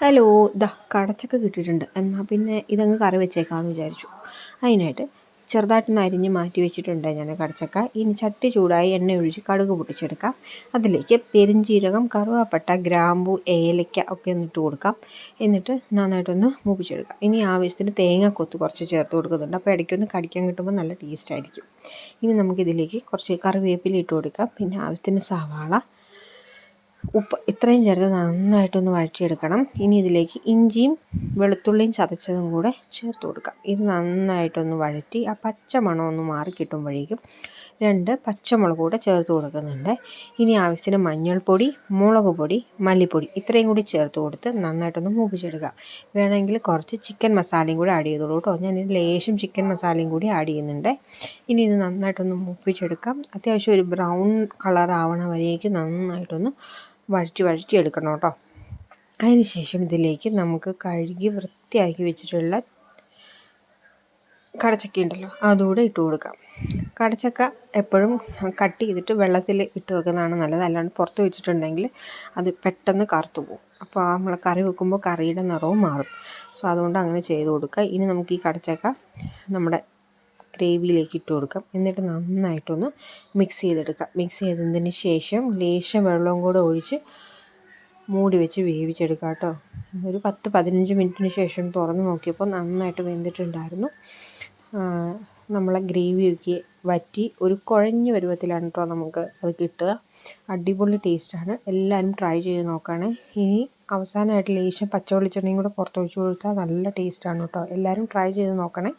Hello the കടച്ചൊക്കെ കിട്ടിയിട്ടുണ്ട്. എന്നാൽ പിന്നെ ഇതങ്ങ് കറി വെച്ചേക്കാമെന്ന് വിചാരിച്ചു. അതിനായിട്ട് ചെറുതായിട്ടൊന്ന് അരിഞ്ഞ് മാറ്റി വെച്ചിട്ടുണ്ട് ഞാൻ കടച്ചക്ക. ഇനി ചട്ടി ചൂടായി എണ്ണ ഒഴിച്ച് കടുക് പൊട്ടിച്ചെടുക്കാം. അതിലേക്ക് പെരിഞ്ചീരകം കറുവാപ്പട്ട ഗ്രാമ്പു ഏലയ്ക്ക ഒക്കെ ഒന്ന് ഇട്ട് കൊടുക്കാം. എന്നിട്ട് നന്നായിട്ടൊന്ന് മൂപ്പിച്ചെടുക്കാം. ഇനി ആവശ്യത്തിന് കൊത്ത് കുറച്ച് ചേർത്ത് കൊടുക്കുന്നുണ്ട്. അപ്പോൾ ഇടയ്ക്കൊന്ന് കടിക്കാൻ കിട്ടുമ്പോൾ നല്ല ടേസ്റ്റ് ആയിരിക്കും. ഇനി നമുക്കിതിലേക്ക് കുറച്ച് കറിവേപ്പില ഇട്ട് കൊടുക്കാം. പിന്നെ ആവശ്യത്തിന് സവാള ഉപ്പ് ഇത്രയും ചേർത്ത് നന്നായിട്ടൊന്ന് വഴറ്റിയെടുക്കണം. ഇനി ഇതിലേക്ക് ഇഞ്ചിയും വെളുത്തുള്ളിയും ചതച്ചതും കൂടെ ചേർത്ത് കൊടുക്കാം. ഇത് നന്നായിട്ടൊന്ന് വഴറ്റി ആ പച്ചമണം ഒന്ന് മാറി കിട്ടുമ്പോഴേക്കും രണ്ട് പച്ചമുളക് കൂടെ ചേർത്ത് കൊടുക്കുന്നുണ്ട്. ഇനി ആവശ്യത്തിന് മഞ്ഞൾപ്പൊടി മുളക് പൊടി മല്ലിപ്പൊടി ഇത്രയും കൂടി ചേർത്ത് കൊടുത്ത് നന്നായിട്ടൊന്ന് മൂപ്പിച്ചെടുക്കുക വേണമെങ്കിൽ കുറച്ച് ചിക്കൻ മസാലയും കൂടി ആഡ് ചെയ്തോളൂ കേട്ടോ. ഞാൻ ലേശം ചിക്കൻ മസാലയും കൂടി ആഡ് ചെയ്യുന്നുണ്ട്. ഇനി ഇത് നന്നായിട്ടൊന്ന് മൂപ്പിച്ചെടുക്കാം. അത്യാവശ്യം ഒരു ബ്രൗൺ കളർ ആവണ വരേക്ക് നന്നായിട്ടൊന്ന് വഴറ്റി വഴറ്റി എടുക്കണം കേട്ടോ. അതിന് ശേഷം ഇതിലേക്ക് നമുക്ക് കഴുകി വൃത്തിയാക്കി വെച്ചിട്ടുള്ള കടച്ചക്ക ഉണ്ടല്ലോ അതുകൂടെ ഇട്ട് കൊടുക്കാം. കടച്ചക്ക എപ്പോഴും കട്ട് ചെയ്തിട്ട് വെള്ളത്തിൽ ഇട്ട് വെക്കുന്നതാണ് നല്ലത്. അല്ലാണ്ട് പുറത്ത് വെച്ചിട്ടുണ്ടെങ്കിൽ അത് പെട്ടെന്ന് കറുത്തു പോകും. അപ്പോൾ നമ്മൾ കറി വെക്കുമ്പോൾ കറിയുടെ നിറവും മാറും. സോ അതുകൊണ്ട് അങ്ങനെ ചെയ്ത് കൊടുക്കുക. ഇനി നമുക്ക് ഈ കടച്ചക്ക നമ്മുടെ ഗ്രേവിയിലേക്ക് ഇട്ട് കൊടുക്കാം. എന്നിട്ട് നന്നായിട്ടൊന്ന് മിക്സ് ചെയ്തെടുക്കാം. മിക്സ് ചെയ്തതിന് ശേഷം ലേശം വെള്ളവും കൂടെ ഒഴിച്ച് മൂടി വെച്ച് വേവിച്ചെടുക്കാം കേട്ടോ. ഒരു പത്ത് പതിനഞ്ച് മിനിറ്റിന് ശേഷം തുറന്ന് നോക്കിയപ്പോൾ നന്നായിട്ട് വെന്തിട്ടുണ്ടായിരുന്നു. നമ്മളെ ഗ്രേവിയൊക്കെ വറ്റി ഒരു കുഴഞ്ഞ പരുവത്തിലാണ് കേട്ടോ നമുക്ക് അത് കിട്ടുക. അടിപൊളി ടേസ്റ്റാണ്. എല്ലാവരും ട്രൈ ചെയ്ത് നോക്കുകയാണേ ഇനി അവസാനമായിട്ട് ലേശം പച്ച വെളിച്ചെണ്ണയും കൂടെ പുറത്തൊഴിച്ച് കൊടുത്താൽ നല്ല ടേസ്റ്റാണ് കേട്ടോ. എല്ലാവരും ട്രൈ ചെയ്ത് നോക്കണേ.